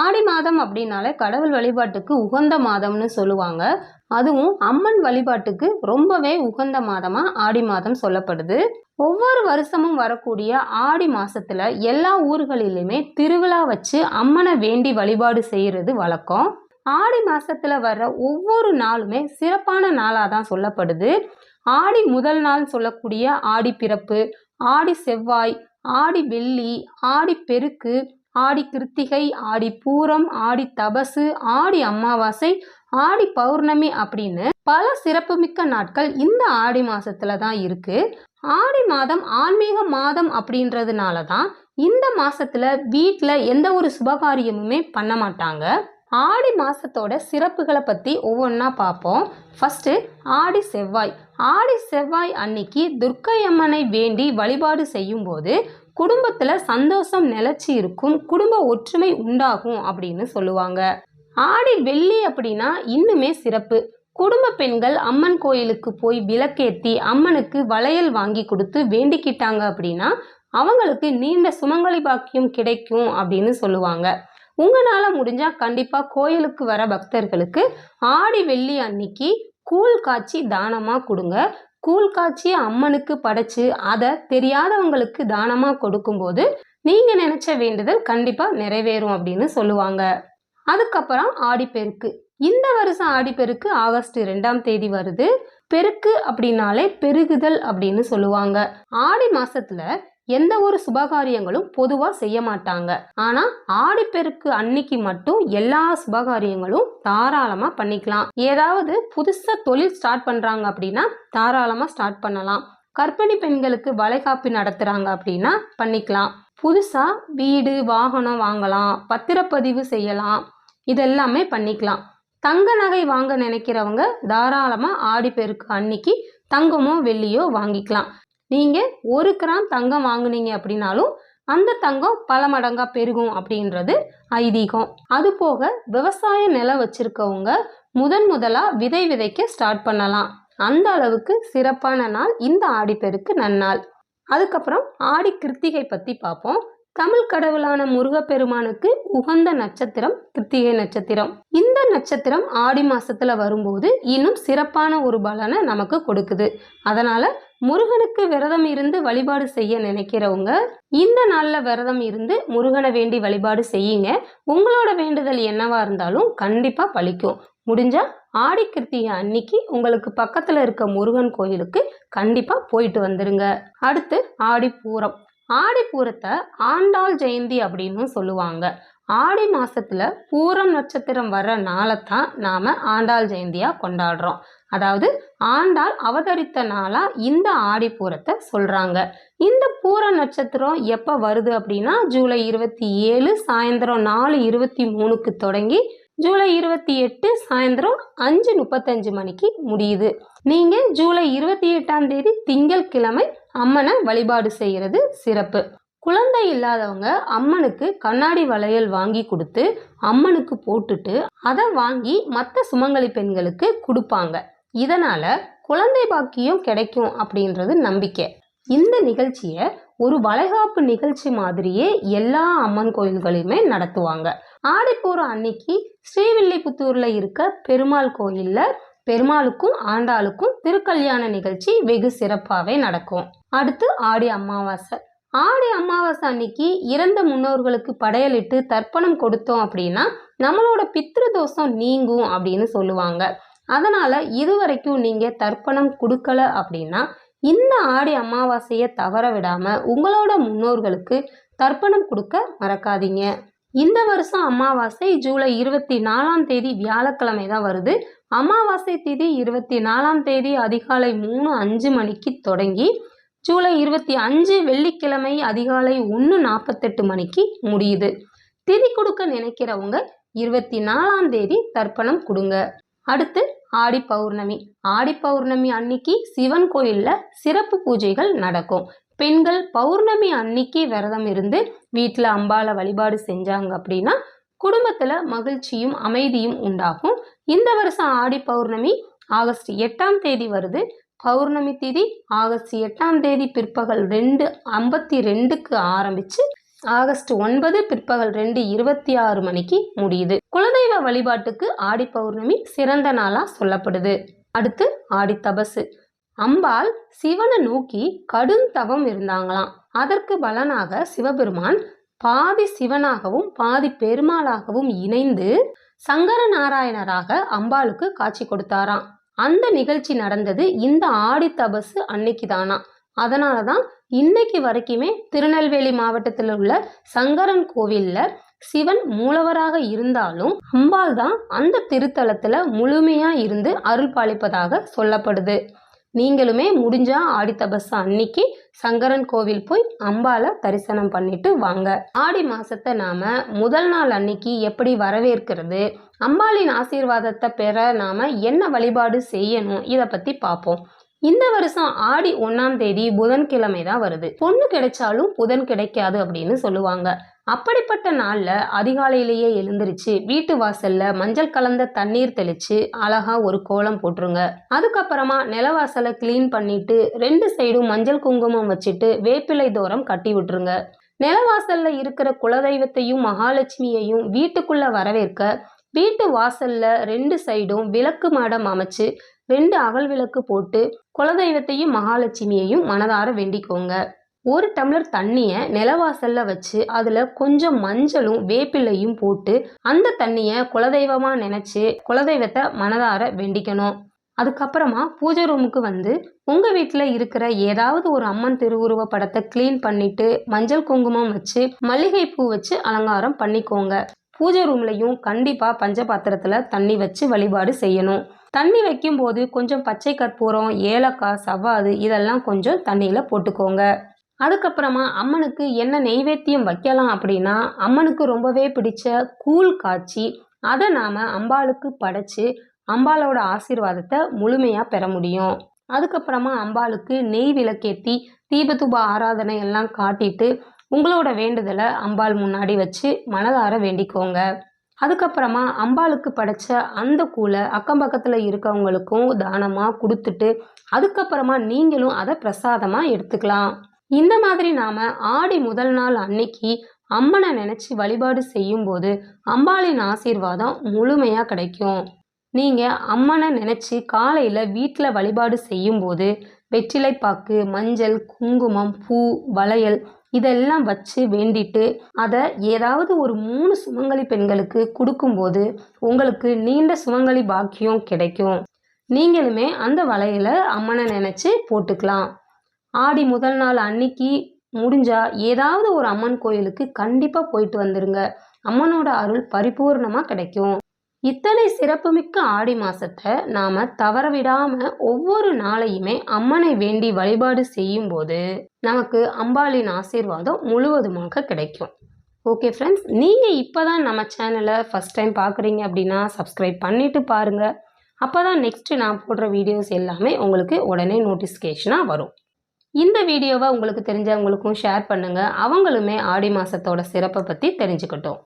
ஆடி மாதம் அப்படின்னாலே கடவுள் வழிபாட்டுக்கு உகந்த மாதம்னு சொல்லுவாங்க. அதுவும் அம்மன் வழிபாட்டுக்கு ரொம்பவே உகந்த மாதமாக ஆடி மாதம் சொல்லப்படுது. ஒவ்வொரு வருஷமும் வரக்கூடிய ஆடி மாசத்துல எல்லா ஊர்களிலுமே திருவிழா வச்சு அம்மனை வேண்டி வழிபாடு செய்கிறது வழக்கம். ஆடி மாசத்துல வர்ற ஒவ்வொரு நாளுமே சிறப்பான நாளாக தான் சொல்லப்படுது. ஆடி முதல் நாள் சொல்லக்கூடிய ஆடி பிறப்பு ஆடி செவ்வாய் ஆடி வெள்ளி ஆடி பெருக்கு ஆடி கிருத்திகை ஆடி பூரம் ஆடி தபசு ஆடி அமாவாசை ஆடி பௌர்ணமி அப்படின்னு பல சிறப்புமிக்க நாட்கள் இந்த ஆடி மாசத்துல தான் இருக்கு. ஆடி மாதம் ஆன்மீக மாதம் அப்படின்றதுனால தான் இந்த மாசத்துல வீட்டில் எந்த ஒரு சுபகாரியமுமே பண்ண மாட்டாங்க. ஆடி மாசத்தோட சிறப்புகளை பற்றி ஒவ்வொன்றா பார்ப்போம் ஃபஸ்ட்டு ஆடி செவ்வாய். ஆடி செவ்வாய் அன்னைக்கு துர்க்கை அம்மனை வேண்டி வழிபாடு செய்யும்போது குடும்பத்தில் சந்தோஷம் நிலச்சி இருக்கும் குடும்ப ஒற்றுமை உண்டாகும் அப்படின்னு சொல்லுவாங்க. ஆடி வெள்ளி அப்படின்னா இன்னுமே சிறப்பு. குடும்ப பெண்கள் அம்மன் கோயிலுக்கு போய் விளக்கேத்தி அம்மனுக்கு வளையல் வாங்கி கொடுத்து வேண்டிக்கிட்டாங்க அப்படின்னா அவங்களுக்கு நீண்ட சுமங்கலி பாக்கியம் கிடைக்கும் அப்படின்னு சொல்லுவாங்க. உங்களால் முடிஞ்சால் கண்டிப்பாக கோயிலுக்கு வர பக்தர்களுக்கு ஆடி வெள்ளி அன்னைக்கு கூழ் காய்ச்சி தானமாக கொடுங்க. கூழ் காய்ச்சி அம்மனுக்கு படைச்சு அதை தெரியாதவங்களுக்கு தானமாக கொடுக்கும்போது நீங்கள் நினச்ச வேண்டுதல் கண்டிப்பாக நிறைவேறும் அப்படின்னு சொல்லுவாங்க. அதுக்கப்புறம் ஆடிப்பெருக்கு. இந்த வருஷம் ஆடிப்பெருக்கு ஆகஸ்ட் ரெண்டாம் தேதி வருது. பெருக்கு அப்படின்னாலே பெருகுதல் அப்படின்னு சொல்லுவாங்க. ஆடி மாசத்துல எந்த ஒரு சுபகாரியங்களும் பொதுவா செய்ய மாட்டாங்க. ஆனா ஆடிப்பெருக்கு அன்னைக்கு மட்டும் எல்லா சுபகாரியங்களும் தாராளமா பண்ணிக்கலாம். ஏதாவது புதுசா தொழில் ஸ்டார்ட் பண்றாங்க அப்படின்னா தாராளமா ஸ்டார்ட் பண்ணலாம். கர்ப்பிணி பெண்களுக்கு வளைகாப்பு நடத்துறாங்க அப்படின்னா பண்ணிக்கலாம். புதுசா வீடு வாகனம் வாங்கலாம். பத்திரப்பதிவு செய்யலாம். இதெல்லாமே பண்ணிக்கலாம். தங்க நகை வாங்க நினைக்கிறவங்க தாராளமாக ஆடிப்பெருக்கு அன்னைக்கு தங்கமோ வெள்ளியோ வாங்கிக்கலாம். நீங்கள் ஒரு கிராம் தங்கம் வாங்குனீங்க அப்படின்னாலும் அந்த தங்கம் பல மடங்காக பெருகும் அப்படின்றது ஐதீகம். அது போக விவசாய நிலம் வச்சிருக்கவங்க முதன் முதலாக விதை விதைக்க ஸ்டார்ட் பண்ணலாம். அந்த அளவுக்கு சிறப்பான நாள் இந்த ஆடிப்பெருக்கு நன்னாள். அதுக்கப்புறம் ஆடி கிருத்திகை பற்றி பார்ப்போம். தமிழ் கடவுளான முருகப்பெருமானுக்கு உகந்த நட்சத்திரம் கிருத்திகை நட்சத்திரம். இந்த நட்சத்திரம் ஆடி மாசத்துல வரும்போது இன்னும் சிறப்பான ஒரு பலனை நமக்கு கொடுக்குது. அதனால முருகனுக்கு விரதம் இருந்து வழிபாடு செய்ய நினைக்கிறவங்க இந்த நாளில் விரதம் இருந்து முருகனை வேண்டி வழிபாடு செய்யுங்க. உங்களோட வேண்டுதல் என்னவா இருந்தாலும் கண்டிப்பாக பழிக்கும். முடிஞ்சா ஆடி கிருத்திகை அன்னைக்கு உங்களுக்கு பக்கத்தில் இருக்க முருகன் கோயிலுக்கு கண்டிப்பாக போயிட்டு வந்துருங்க. அடுத்து ஆடி பூரம் ஆடி பூரத்தை ஆண்டாள் ஜெயந்தி அப்படின்னு சொல்லுவாங்க. ஆடி மாதத்தில் பூரம் நட்சத்திரம் வர்ற நாளை தான் நாம் ஆண்டாள் ஜெயந்தியாக கொண்டாடுறோம். அதாவது ஆண்டாள் அவதரித்த நாளாக இந்த ஆடி பூரத்தை சொல்கிறாங்க இந்த பூர நட்சத்திரம் எப்போ வருது அப்படின்னா ஜூலை இருபத்தி ஏழு சாயந்தரம் நாலு இருபத்தி மூணுக்கு தொடங்கி ஜூலை இருபத்தி எட்டு சாயந்தரம் அஞ்சு முப்பத்தஞ்சு மணிக்கு முடியுது. நீங்கள் ஜூலை இருபத்தி எட்டாம் தேதி திங்கட்கிழமை அம்மனை வழிபாடு செய்கிறது சிறப்பு. குழந்தை இல்லாதவங்க அம்மனுக்கு கண்ணாடி வளையல் வாங்கி கொடுத்து அம்மனுக்கு போட்டுட்டு அதை வாங்கி மற்ற சுமங்கலி பெண்களுக்கு கொடுப்பாங்க. இதனால குழந்தை பாக்கியம் கிடைக்கும் அப்படின்றது நம்பிக்கை. இந்த நிகழ்ச்சியை ஒரு வளைகாப்பு நிகழ்ச்சி மாதிரியே எல்லா அம்மன் கோயில்களையுமே நடத்துவாங்க. ஆடிப்பூர அன்னைக்கு ஸ்ரீவில்லிபுத்தூர்ல இருக்க பெருமாள் கோயில்ல பெருமாளுக்கும் ஆண்டாளுக்கும் திருக்கல்யாண நிகழ்ச்சி வெகு சிறப்பாகவே நடக்கும். அடுத்து ஆடி அமாவாசை. ஆடி அமாவாசை அன்னைக்கு இறந்த முன்னோர்களுக்கு படையலிட்டு தர்ப்பணம் கொடுத்தோம் அப்படின்னா நம்மளோட பித்ரு தோஷம் நீங்கும் அப்படின்னு சொல்லுவாங்க. அதனால இதுவரைக்கும் நீங்க தர்ப்பணம் கொடுக்கல அப்படின்னா இந்த ஆடி அமாவாசையை தவற விடாம உங்களோட முன்னோர்களுக்கு தர்ப்பணம் கொடுக்க மறக்காதீங்க. இந்த வருஷம் அமாவாசை ஜூலை இருபத்தி நாலாம் தேதி வியாழக்கிழமை தான் வருது. அமாவாசை தேதி இருபத்தி நாலாம் தேதி அதிகாலை மூணு அஞ்சு மணிக்கு தொடங்கி ஜூலை இருபத்தி அஞ்சு வெள்ளிக்கிழமை அதிகாலை ஒன்று நாற்பத்தெட்டு மணிக்கு முடியுது. திதி கொடுக்க நினைக்கிறவங்க இருபத்தி நாலாம் தேதி தர்ப்பணம் கொடுங்க. அடுத்து ஆடி பௌர்ணமி. ஆடி பௌர்ணமி அன்னைக்கு சிவன் கோயிலில் சிறப்பு பூஜைகள் நடக்கும். பெண்கள் பௌர்ணமி அன்னைக்கு விரதம் இருந்து வீட்டில் அம்பாவை வழிபாடு செஞ்சாங்க அப்படின்னா குடும்பத்தில் மகிழ்ச்சியும் அமைதியும் உண்டாகும். இந்த வருஷம் ஆடி பௌர்ணமி ஆகஸ்ட் எட்டாம் தேதி வருது. பௌர்ணமி திதி ஆகஸ்ட் எட்டாம் தேதி பிற்பகல் ரெண்டு ஐம்பத்தி ரெண்டுக்கு ஆரம்பித்து ஆகஸ்ட் ஒன்பது பிற்பகல் ரெண்டு இருபத்தி ஆறு மணிக்கு முடியுது. குலதெய்வ வழிபாட்டுக்கு ஆடி பௌர்ணமி சிறந்த நாளாக சொல்லப்படுது. அடுத்து ஆடி தபசு. அம்பாள் சிவனை நோக்கி கடும் தவம் இருந்தாங்களாம். அதற்கு பலனாக சிவபெருமான் பாதி சிவனாகவும் பாதி பெருமாளாகவும் இணைந்து சங்கர நாராயணராக அம்பாளுக்கு காட்சி கொடுத்தாராம். அந்த நிகழ்ச்சி நடந்தது இந்த ஆடி தபசு அன்னைக்கு தானா அதனால தான் இன்னைக்கு வரைக்குமே திருநெல்வேலி மாவட்டத்தில் உள்ள சங்கரன் கோவிலில் சிவன் மூலவராக இருந்தாலும் அம்பாள் தான் அந்த திருத்தலத்தில் முழுமையாக இருந்து அருள் பாலிப்பதாக சொல்லப்படுது. நீங்களுமே முடிஞ்சா ஆடி தபஸ் அன்னைக்கு சங்கரன் கோவில் போய் அம்பால தரிசனம் பண்ணிட்டு வாங்க. ஆடி மாசத்தை நாம முதல் நாள் அன்னைக்கு எப்படி வரவேற்கிறது அம்பாளின் ஆசீர்வாதத்தை பெற நாம என்ன வழிபாடு செய்யணும் இதை பத்தி பார்ப்போம். இந்த வருஷம் ஆடி ஒன்னாம் தேதி புதன்கிழமை தான் வருது. பொண்ணு கிடைச்சாலும் புதன் கிடைக்காது அப்படின்னு சொல்லுவாங்க. அப்படிப்பட்ட நாளில் அதிகாலையிலேயே எழுந்திருச்சு வீட்டு வாசல்ல மஞ்சள் கலந்த தண்ணீர் தெளிச்சு அழகா ஒரு கோலம் போட்டுருங்க. அதுக்கப்புறமா நிலவாசலை க்ளீன் பண்ணிட்டு ரெண்டு சைடும் மஞ்சள் குங்குமம் வச்சுட்டு வேப்பிலை தோரம் கட்டி விட்டுருங்க. நிலவாசல்ல இருக்கிற குலதெய்வத்தையும் மகாலட்சுமியையும் வீட்டுக்குள்ள வரவேற்க வீட்டு வாசல்ல ரெண்டு சைடும் விளக்கு மாடம் அமைச்சு ரெண்டு அகல் விளக்கு போட்டு குலதெய்வத்தையும் மகாலட்சுமியையும் மனதார வேண்டிக்கோங்க. ஒரு டம்ளர் தண்ணியை நிலவாசல்ல வச்சு அதில் கொஞ்சம் மஞ்சளும் வேப்பிலையும் போட்டு அந்த தண்ணியை குலதெய்வமாக நினச்சி குலதெய்வத்தை மனதார வேண்டிக்கணும். அதுக்கப்புறமா பூஜை ரூமுக்கு வந்து உங்கள் வீட்டில் இருக்கிற ஏதாவது ஒரு அம்மன் திருவுருவ படத்தை க்ளீன் பண்ணிட்டு மஞ்சள் குங்குமம் வச்சு மல்லிகை பூ வச்சு அலங்காரம் பண்ணிக்கோங்க. பூஜை ரூம்லையும் கண்டிப்பாக பஞ்ச பாத்திரத்தில் தண்ணி வச்சு வழிபாடு செய்யணும். தண்ணி வைக்கும்போது கொஞ்சம் பச்சை கற்பூரம் ஏலக்காய் சவ்வாது இதெல்லாம் கொஞ்சம் தண்ணியில் போட்டுக்கோங்க. அதுக்கப்புறமா அம்மனுக்கு என்ன நெய்வேத்தியம் வைக்கலாம் அப்படின்னா அம்மனுக்கு ரொம்பவே பிடிச்ச கூழ் காய்ச்சி அதை நாம் அம்பாளுக்கு படைச்சு அம்பாளோட ஆசீர்வாதத்தை முழுமையாக பெற முடியும். அதுக்கப்புறமா அம்பாளுக்கு நெய் விளக்கேற்றி தீபத்துப ஆராதனை எல்லாம் காட்டிட்டு உங்களோட வேண்டுதலை அம்பாள் முன்னாடி வச்சு மனதார வேண்டிக்கோங்க. அதுக்கப்புறமா அம்பாளுக்கு படைச்ச அந்த கூலை அக்கம் பக்கத்தில் இருக்கவங்களுக்கும் தானமாக கொடுத்துட்டு அதுக்கப்புறமா நீங்களும் அதை பிரசாதமாக எடுத்துக்கலாம். இந்த மாதிரி நாம் ஆடி முதல் நாள் அன்னைக்கு அம்மனை நினச்சி வழிபாடு செய்யும்போது அம்பாளின் ஆசீர்வாதம் முழுமையாக கிடைக்கும். நீங்கள் அம்மனை நினச்சி காலையில் வீட்டில் வழிபாடு செய்யும்போது வெற்றிலைப்பாக்கு மஞ்சள் குங்குமம் பூ வளையல் இதெல்லாம் வச்சு வேண்டிட்டு அதை ஏதாவது ஒரு மூணு சுமங்கலி பெண்களுக்கு கொடுக்கும்போது உங்களுக்கு நீண்ட சுமங்கலி பாக்கியம் கிடைக்கும். நீங்களுமே அந்த வளையலை அம்மனை நினச்சி போட்டுக்கலாம். ஆடி முதல் நாள் அன்னைக்கு முடிஞ்சால் ஏதாவது ஒரு அம்மன் கோயிலுக்கு கண்டிப்பாக போயிட்டு வந்துடுங்க அம்மனோட அருள் பரிபூர்ணமாக கிடைக்கும். இத்தனை சிறப்புமிக்க ஆடி மாதத்தை நாம் தவற விடாமல் ஒவ்வொரு நாளையுமே அம்மனை வேண்டி வழிபாடு செய்யும்போது நமக்கு அம்பாளின் ஆசீர்வாதம் முழுவதுமாக கிடைக்கும். ஓகே ஃப்ரெண்ட்ஸ் நீங்கள் இப்போ தான் நம்ம சேனலை ஃபஸ்ட் டைம் பார்க்குறீங்க அப்படின்னா சப்ஸ்கிரைப் பண்ணிவிட்டு பாருங்கள் அப்போ தான் நெக்ஸ்ட்டு நான் போடுற வீடியோஸ் எல்லாமே உங்களுக்கு உடனே நோட்டிஃபிகேஷனாக வரும். இந்த வீடியோவை உங்களுக்கு தெரிஞ்சவங்களுக்கும் ஷேர் பண்ணுங்கள் அவங்களுமே ஆடி மாதத்தோட சிறப்பை பற்றி தெரிஞ்சுக்கட்டும்.